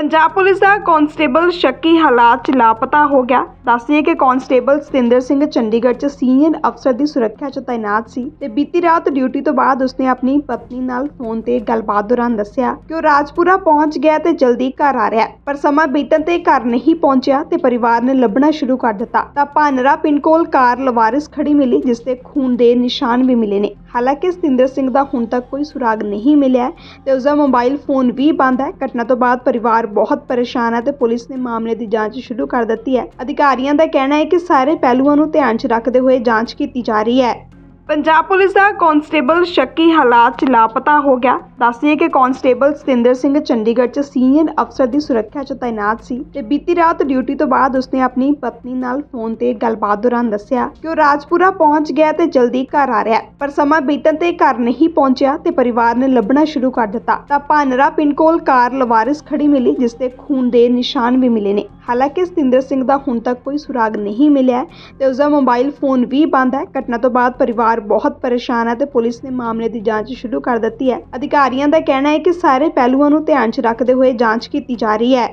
Punjab police ਦਾ constable ਸ਼ੱਕੀ ਹਾਲਾਤ 'ਚ ਲਾਪਤਾ ਹੋ ਗਿਆ। ਦੱਸਦੀਏ ਕਿ ਕਾਂਸਟੇਬਲ ਸਤਿੰਦਰ ਸਿੰਘ ਚੰਡੀਗੜ੍ਹ 'ਚ ਸੀਨੀਅਰ ਅਫਸਰ ਦੀ ਸੁਰੱਖਿਆ 'ਚ ਤਾਇਨਾਤ ਸੀ ਤੇ ਬੀਤੀ ਰਾਤ ਡਿਊਟੀ ਤੋਂ ਬਾਅਦ ਉਸਨੇ ਆਪਣੀ ਪਤਨੀ ਨਾਲ ਫੋਨ ਤੇ ਗੱਲਬਾਤ ਦੌਰਾਨ ਦੱਸਿਆ ਕਿ ਉਹ ਰਾਜਪੁਰਾ ਪਹੁੰਚ ਗਿਆ ਤੇ ਜਲਦੀ ਘਰ ਆ ਰਿਹਾ ਪਰ ਸਮਾਂ ਬੀਤਣ ਤੇ ਘਰ ਨਹੀਂ ਪਹੁੰਚਿਆ ਤੇ ਪਰਿਵਾਰ ਨੇ ਲੱਭਣਾ ਸ਼ੁਰੂ ਕਰ ਦਿੱਤਾ। ਤਾਂ ਭਾਨਰਾ ਪਿੰਡ ਕੋਲ ਕਾਰ ਲਵਾਰਿਸ ਖੜੀ ਮਿਲੀ, ਜਿਸ ਤੇ ਖੂਨ ਦੇ ਨਿਸ਼ਾਨ ਵੀ ਮਿਲੇ ਨੇ। ਹਾਲਾਂਕਿ ਸਤਿੰਦਰ ਸਿੰਘ ਦਾ ਹੁਣ ਤੱਕ ਕੋਈ ਸੁਰਾਗ ਨਹੀਂ ਮਿਲਿਆ ਹੈ ਤੇ ਉਸਦਾ ਮੋਬਾਈਲ ਫੋਨ ਵੀ ਬੰਦ ਹੈ। ਘਟਨਾ ਤੋਂ ਬਾਅਦ ਪਰਿਵਾਰ ਬਹੁਤ ਪਰੇਸ਼ਾਨ ਹੈ ਤੇ ਪੁਲਿਸ ਨੇ ਮਾਮਲੇ ਦੀ ਜਾਂਚ ਸ਼ੁਰੂ ਕਰ ਦਿੱਤੀ ਹੈ। ਅਧਿਕਾਰੀਆਂ ਦਾ ਕਹਿਣਾ ਹੈ ਕਿ ਸਾਰੇ ਪਹਿਲੂਆਂ ਨੂੰ ਧਿਆਨ 'ਚ ਰੱਖਦੇ ਹੋਏ ਜਾਂਚ ਕੀਤੀ ਜਾ ਰਹੀ ਹੈ। ਪੰਜਾਬ ਪੁਲਿਸ ਦਾ ਕਾਂਸਟੇਬਲ ਸ਼ੱਕੀ ਹਾਲਾਤ 'ਚ ਲਾਪਤਾ ਹੋ ਗਿਆ। ਦੱਸਦੀਏ ਕਿ ਕਾਂਸਟੇਬਲ ਸਤਿੰਦਰ ਸਿੰਘ ਚੰਡੀਗੜ੍ਹ 'ਚ ਸੀਨੀਅਰ ਅਫਸਰ ਦੀ ਸੁਰੱਖਿਆ 'ਚ ਤਾਇਨਾਤ ਸੀ ਤੇ ਬੀਤੀ ਰਾਤ ਡਿਊਟੀ ਤੋਂ ਬਾਅਦ ਉਸਨੇ ਆਪਣੀ ਪਤਨੀ ਨਾਲ ਫੋਨ ਤੇ ਗੱਲਬਾਤ ਦੌਰਾਨ ਦੱਸਿਆ ਕਿ ਉਹ ਰਾਜਪੁਰਾ ਪਹੁੰਚ ਗਿਆ ਤੇ ਜਲਦੀ ਘਰ ਆ ਰਿਹਾ ਪਰ ਸਮਾਂ ਬੀਤਣ ਤੇ ਘਰ ਨਹੀਂ ਪਹੁੰਚਿਆ ਤੇ ਪਰਿਵਾਰ ਨੇ ਲੱਭਣਾ ਸ਼ੁਰੂ ਕਰ ਦਿੱਤਾ। ਤਾਂ ਭਾਨਰਾ ਪਿੰਡ ਕੋਲ ਕਾਰ ਲਵਾਰਿਸ ਖੜੀ ਮਿਲੀ, ਜਿਸ ਤੇ ਖੂਨ ਦੇ ਨਿਸ਼ਾਨ ਵੀ ਮਿਲੇ ਨੇ। ਹਾਲਾਂਕਿ ਸਤਿੰਦਰ ਸਿੰਘ ਦਾ ਹੁਣ ਤੱਕ ਕੋਈ ਸੁਰਾਗ ਨਹੀਂ ਮਿਲਿਆ ਹੈ ਤੇ ਉਸਦਾ ਮੋਬਾਈਲ ਫੋਨ ਵੀ ਬੰਦ ਹੈ। ਘਟਨਾ ਤੋਂ ਬਾਅਦ ਪਰਿਵਾਰ ਪਰਿਵਾਰ ਬਹੁਤ ਪਰੇਸ਼ਾਨ ਹੈ ਤੇ ਪੁਲਿਸ ਨੇ ਮਾਮਲੇ ਦੀ ਜਾਂਚ ਸ਼ੁਰੂ ਕਰ ਦਿੱਤੀ ਹੈ ਅਧਿਕਾਰੀਆਂ ਦਾ ਕਹਿਣਾ ਹੈ ਕਿ ਸਾਰੇ ਪਹਿਲੂਆਂ ਨੂੰ ਧਿਆਨ 'ਚ ਰੱਖਦੇ ਹੋਏ ਜਾਂਚ ਕੀਤੀ ਜਾ ਰਹੀ ਹੈ